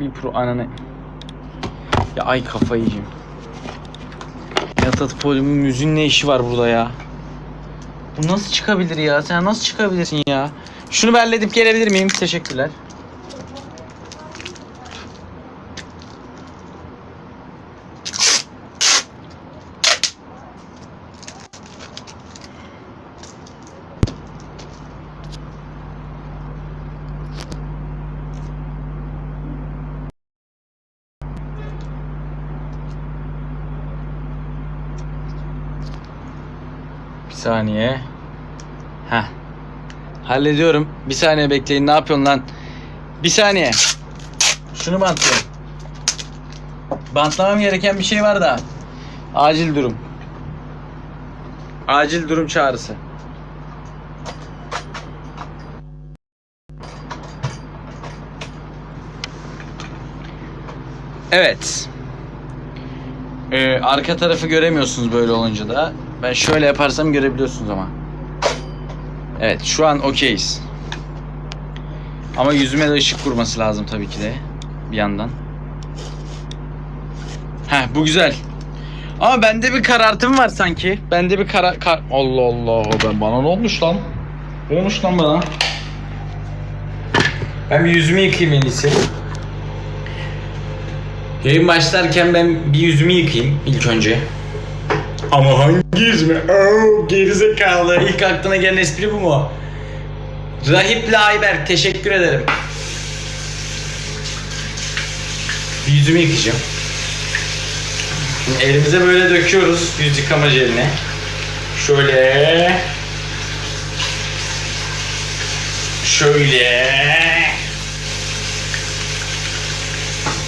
bir pro ananı. Ya ay kafayı yiyeceğim. Yatat polimin müziğin ne işi var burada ya? Bu nasıl çıkabilir ya? Sen nasıl çıkabilirsin ya? Şunu bir halledip gelebilir miyim? Teşekkürler. Saniye. Heh. Hallediyorum. Bir saniye bekleyin. Ne yapıyorsun lan? Bir saniye. Şunu bantlıyorum. Bantlamam gereken bir şey var da. Acil durum. Acil durum çağrısı. Evet. Ee, arka tarafı göremiyorsunuz böyle olunca da. Ben şöyle yaparsam görebiliyorsunuz ama. Evet şu an okeyiz. Ama yüzüme de ışık vurması lazım tabii ki de. Bir yandan. Heh bu güzel. Ama bende bir karartım var sanki. Bende bir karar... Kar Allah Allah ben bana ne olmuş lan? Ne olmuş lan bana? Ben bir yüzümü yıkayayım en iyisi. Yayın başlarken ben bir yüzümü yıkayayım ilk önce. Ama hangi yüzümü? Oo, gerizekalı. İlk aklına gelen espri bu mu? Rahip Ayber teşekkür ederim. Bir yüzümü yıkayacağım. Elimize böyle döküyoruz yüz yıkama jeline. Şöyle. Şöyle.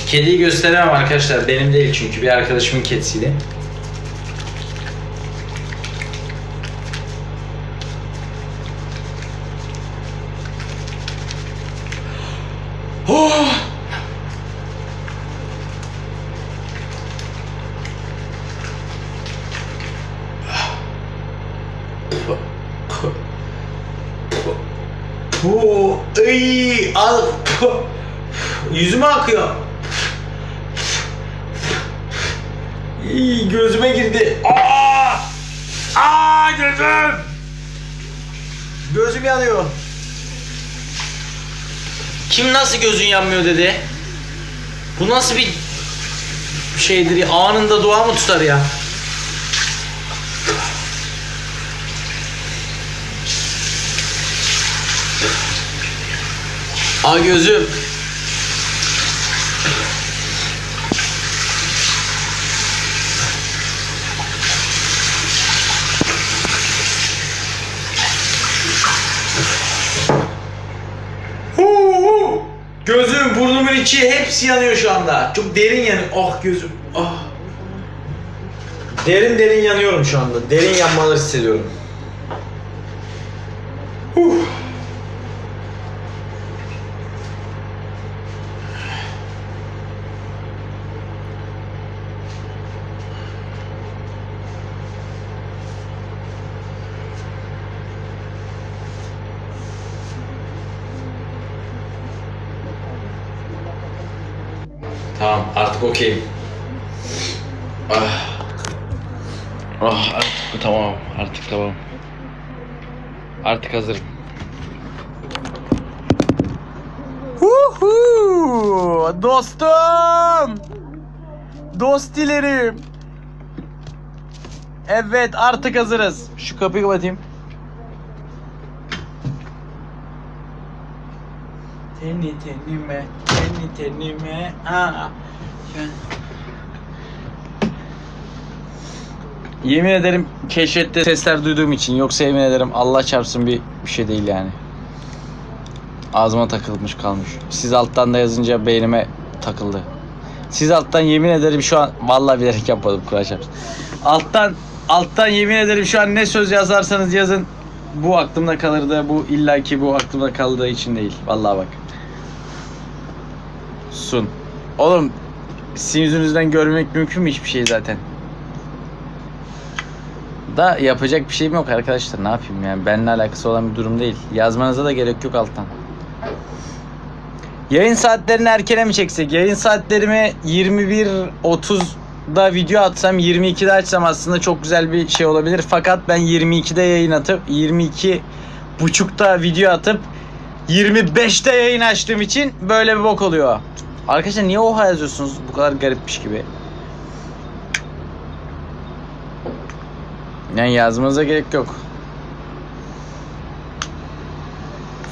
Kediyi gösteremem arkadaşlar. Benim değil çünkü bir arkadaşımın kedisiydi. Oh! Bu ıy al Puh. yüzüme akıyor. İy, gözüme girdi. Aa! Aa gözüm. Gözüm yanıyor. Kim nasıl gözün yanmıyor dedi. Bu nasıl bir şeydir ya? Anında dua mı tutar ya? Aa gözüm. Gözüm, burnumun içi hepsi yanıyor şu anda. Çok derin yanıyor. Ah gözüm. Ah. Derin derin yanıyorum şu anda. Derin yanmalar hissediyorum. Huh. Tamam artık okeyim. Ah. Ah artık tamam artık tamam. Artık hazırım. Huhu! Dostum! Dostilerim! Evet artık hazırız. Şu kapıyı kapatayım. Teni tenime, teni tenime. Aa. Yemin ederim keşfette sesler duyduğum için yoksa yemin ederim Allah çarpsın bir, bir şey değil yani. Ağzıma takılmış kalmış. Siz alttan da yazınca beynime takıldı. Siz alttan yemin ederim şu an vallahi bilerek yapmadım Kur'an. Alttan alttan yemin ederim şu an ne söz yazarsanız yazın bu aklımda kalırdı. Bu illaki bu aklımda kaldığı için değil. Vallahi bak. Sun. Oğlum sizin yüzünüzden görmek mümkün mü hiçbir şey zaten? Da yapacak bir şeyim yok arkadaşlar. Ne yapayım yani? Benimle alakası olan bir durum değil. Yazmanıza da gerek yok alttan. Yayın saatlerini erkene mi çeksek? Yayın saatlerimi 21.30'da video atsam 22'de açsam aslında çok güzel bir şey olabilir. Fakat ben 22'de yayın atıp 22 buçukta video atıp 25'te yayın açtığım için böyle bir bok oluyor. Arkadaşlar niye oha yazıyorsunuz bu kadar garipmiş gibi? Yani yazmanıza gerek yok.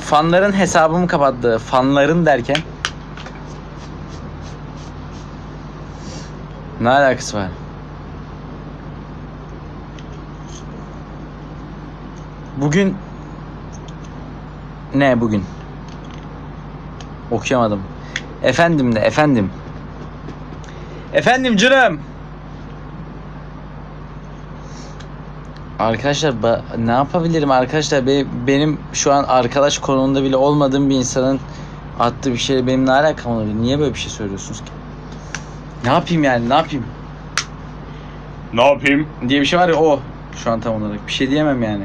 Fanların hesabımı kapattı. Fanların derken ne alakası var? Bugün ne bugün? Okuyamadım. Efendim de efendim. Efendim canım. Arkadaşlar ne yapabilirim arkadaşlar Be- benim şu an arkadaş konumunda bile olmadığım bir insanın attığı bir şey benim ne alakam olabilir? Niye böyle bir şey söylüyorsunuz ki? Ne yapayım yani ne yapayım? Ne yapayım? Diye bir şey var ya o şu an tam olarak bir şey diyemem yani.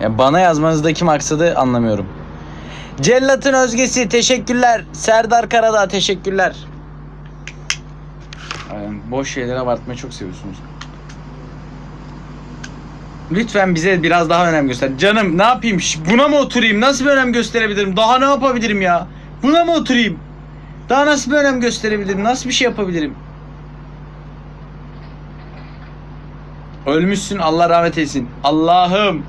Ya bana yazmanızdaki maksadı anlamıyorum. Cellat'ın özgesi teşekkürler. Serdar Karadağ teşekkürler. Aynen, boş şeyleri abartmayı çok seviyorsunuz. Lütfen bize biraz daha önem göster. Canım ne yapayım? Buna mı oturayım? Nasıl bir önem gösterebilirim? Daha ne yapabilirim ya? Buna mı oturayım? Daha nasıl bir önem gösterebilirim? Nasıl bir şey yapabilirim? Ölmüşsün Allah rahmet eylesin. Allah'ım.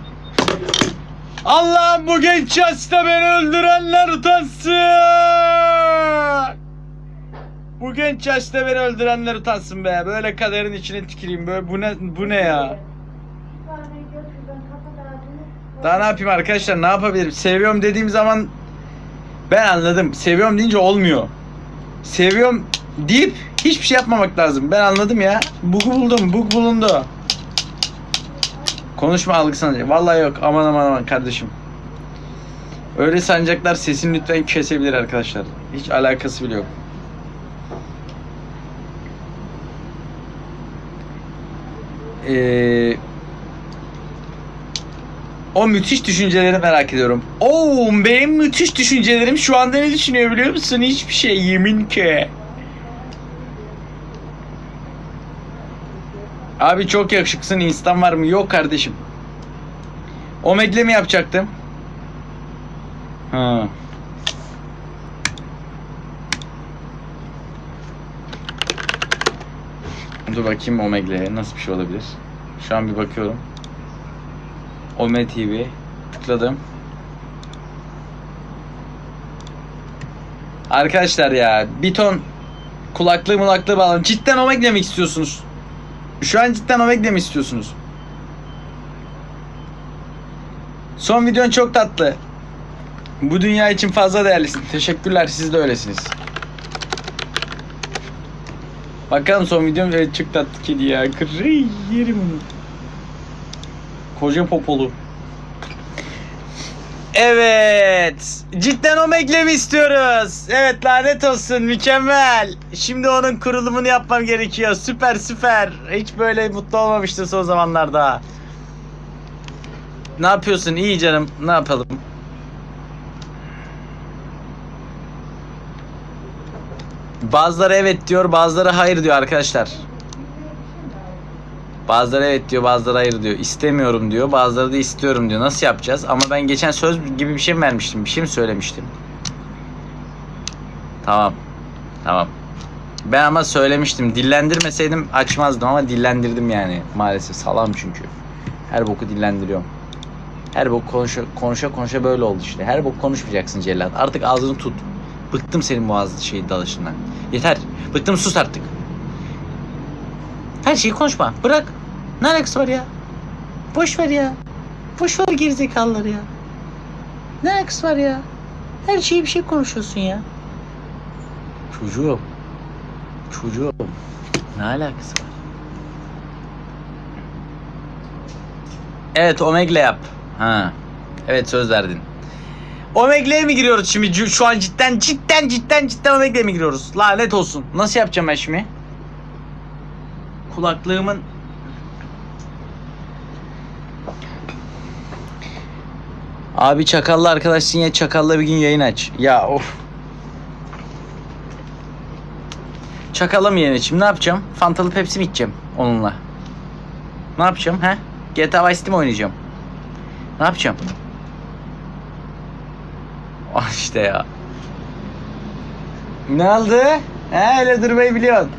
Allah'ım bu genç yaşta beni öldürenler utansın. Bu genç yaşta beni öldürenler utansın be. Böyle kaderin içine tüküreyim. Böyle bu ne bu ne ya? Daha ne yapayım arkadaşlar? Ne yapabilirim? Seviyorum dediğim zaman ben anladım. Seviyorum deyince olmuyor. Seviyorum deyip hiçbir şey yapmamak lazım. Ben anladım ya. Bug buldum. Bug bulundu. Konuşma algı sanacak. Vallahi yok. Aman aman aman kardeşim. Öyle sancaklar sesini lütfen kesebilir arkadaşlar. Hiç alakası bile yok. Ee, o müthiş düşünceleri merak ediyorum. Oo, benim müthiş düşüncelerim şu anda ne düşünüyor biliyor musun? Hiçbir şey yemin ki. Abi çok yakışıksın. Instan var mı? Yok kardeşim. Omegle mi yapacaktım? Ha. Dur bakayım Omegle'ye nasıl bir şey olabilir. Şu an bir bakıyorum. Ome TV tıkladım. Arkadaşlar ya bir ton kulaklığı mulaklığı bağladım. Cidden Omegle mi istiyorsunuz? Şu an cidden Omegle mi istiyorsunuz? Son videon çok tatlı. Bu dünya için fazla değerlisin. Teşekkürler siz de öylesiniz. Bakalım son videom evet çok tatlı kedi ya. Kırı yerim onu. Koca popolu. Evet. Cidden Omegle mi istiyoruz? Evet lanet olsun mükemmel. Şimdi onun kurulumunu yapmam gerekiyor. Süper süper. Hiç böyle mutlu olmamıştım son zamanlarda. Ne yapıyorsun? İyi canım. Ne yapalım? Bazıları evet diyor, bazıları hayır diyor arkadaşlar. Bazıları evet diyor, bazıları hayır diyor. İstemiyorum diyor, bazıları da istiyorum diyor. Nasıl yapacağız? Ama ben geçen söz gibi bir şey mi vermiştim? Bir şey mi söylemiştim? Tamam. Tamam. Ben ama söylemiştim. Dillendirmeseydim açmazdım ama dillendirdim yani. Maalesef salam çünkü. Her boku dillendiriyorum. Her bok konuşa konuşa konuşa böyle oldu işte. Her bok konuşmayacaksın Cellat. Artık ağzını tut. Bıktım senin boğaz şey dalışından. Yeter. Bıktım sus artık. Her şeyi konuşma. Bırak. Ne alakası var ya? Boş ver ya. Boş ver gerizekalıları ya. Ne alakası var ya? Her şeyi bir şey konuşuyorsun ya. Çocuğum. Çocuğum. Ne alakası var? Evet Omegle yap. Ha. Evet söz verdin. Omegle'ye mi giriyoruz şimdi? Şu an cidden cidden cidden cidden Omegle'ye mi giriyoruz? Lanet olsun. Nasıl yapacağım ben şimdi? Kulaklığımın Abi çakallı arkadaşsın ya çakalla bir gün yayın aç. Ya of. Çakalla mı yayın açayım? Ne yapacağım? Fantalı Pepsi mi içeceğim onunla? Ne yapacağım he? GTA Vice City mi oynayacağım? Ne yapacağım? Ah işte ya. Ne oldu? He öyle durmayı biliyorsun.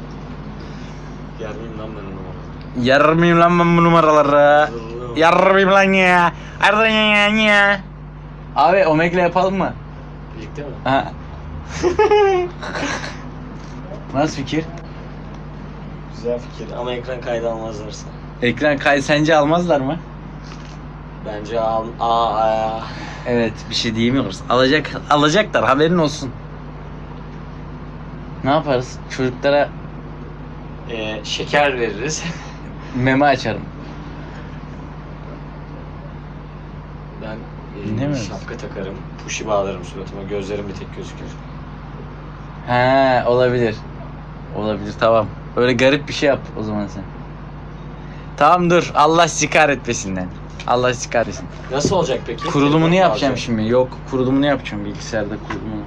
Gelmeyeyim lan ben onu. Lan ben bu numaraları. Yarmayayım lan ya. Arda ya ya. Abi Omeg'le yapalım mı? Birlikte mi? Ha. Nasıl fikir? Güzel fikir ama ekran kaydı almazlarsa. Ekran kaydı sence almazlar mı? Bence al... Aa, aa. Evet bir şey diyemiyoruz. Alacak alacaklar haberin olsun. Ne yaparız? Çocuklara Ee, şeker veririz. meme açarım. Ben Ne e, mi? şapka takarım. Puşi bağlarım suratıma. Gözlerim bir tek gözükür. He olabilir. Olabilir tamam. Öyle garip bir şey yap o zaman sen. Tamam dur. Allah sizi kahretmesinden. Allah sizi kahretsin. Nasıl olacak peki? Kurulumunu yapacağım şimdi. Yok kurulumunu yapacağım bilgisayarda kurulumunu.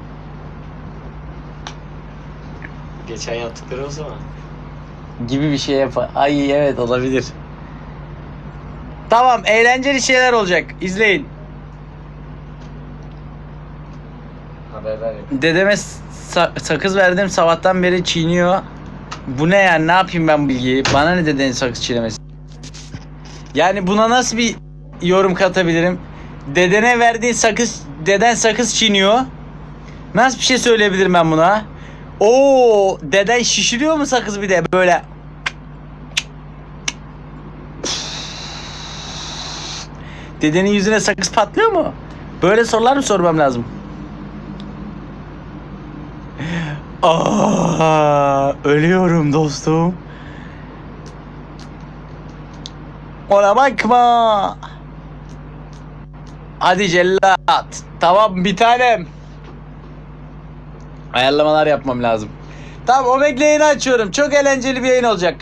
Geçen yaptıkları o zaman. Gibi bir şey yap. Ay evet olabilir. Tamam eğlenceli şeyler olacak. İzleyin. Haber ver. Dedeme sa- sakız verdim sabahtan beri çiğniyor. Bu ne yani ne yapayım ben bilgiyi? Bana ne dedenin sakız çiğnemesi? Yani buna nasıl bir yorum katabilirim? Dedene verdiğin sakız, deden sakız çiğniyor. Nasıl bir şey söyleyebilirim ben buna? Oo, deden şişiriyor mu sakız bir de böyle? Dedenin yüzüne sakız patlıyor mu? Böyle sorular mı sormam lazım? Aa, ölüyorum dostum. Ona bakma. Hadi cellat. Tamam bir tanem. Ayarlamalar yapmam lazım. Tamam Omeg'le yayını açıyorum. Çok eğlenceli bir yayın olacak.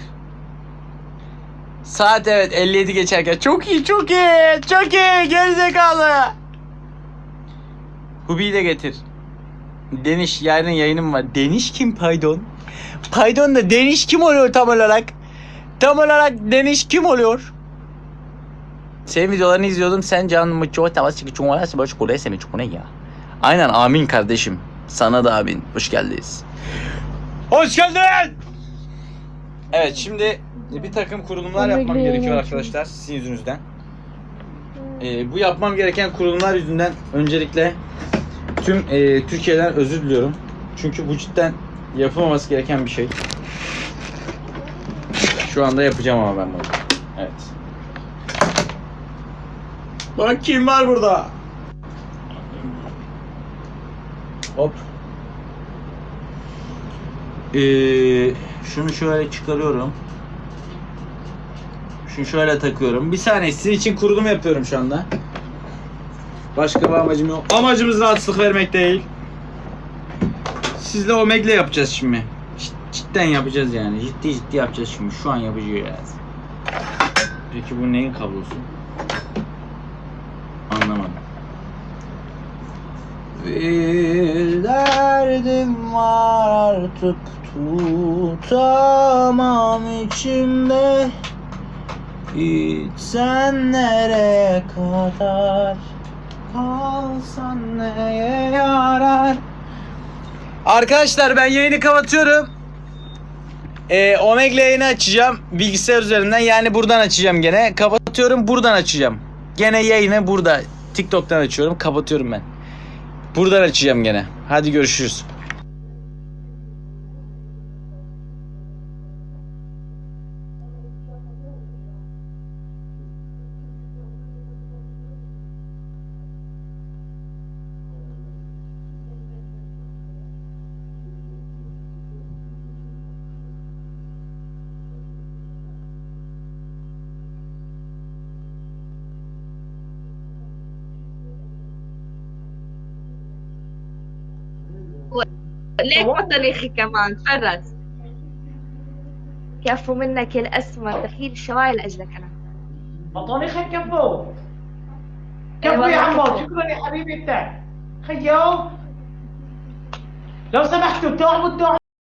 Saat evet 57 geçerken. Çok iyi çok iyi. Çok iyi. Gerizekalı. Hubi'yi de getir. Deniş yarın yayınım var. Deniş kim pardon? Pardon da Deniş kim oluyor tam olarak? Tam olarak Deniş kim oluyor? Senin videolarını izliyordum. Sen canımı çok tavası çıkı çuvalası boş kolay seni çok ne ya. Aynen amin kardeşim. Sana da amin. Hoş geldiniz. Hoş geldin. Evet şimdi bir takım kurulumlar yapmam gerekiyor arkadaşlar sizin yüzünüzden. Ee, bu yapmam gereken kurulumlar yüzünden öncelikle tüm e, Türkiye'den özür diliyorum. Çünkü bu cidden yapılmaması gereken bir şey. Şu anda yapacağım ama ben bunu. Evet. Bak kim var burada? Hop. Ee, şunu şöyle çıkarıyorum. Şunu şöyle takıyorum. Bir saniye sizin için kurulum yapıyorum şu anda. Başka bir amacım yok. Amacımız rahatsızlık vermek değil. Sizle Omeg'le yapacağız şimdi. Cid- Cidden yapacağız yani. Ciddi ciddi yapacağız şimdi. Şu an yapacağız. Peki bu neyin kablosu? Anlamadım. Derdim var artık tutamam içimde. Gitsen nereye kadar Kalsan neye yarar? Arkadaşlar ben yayını kapatıyorum. Ee, Omeg'le yayını açacağım. Bilgisayar üzerinden yani buradan açacağım gene. Kapatıyorum buradan açacağım. Gene yayını burada TikTok'tan açıyorum. Kapatıyorum ben Buradan açacağım gene. Hadi görüşürüz ليه تفضل يا أخي كمان تفرج. كفوا منك الاسماء تخيل الشواي لاجلك أنا. بطونيخة كفو. إيه كفو يا عمو شكرا يا حبيبي انت خيو. لو سمحتوا تعبوا تعبوا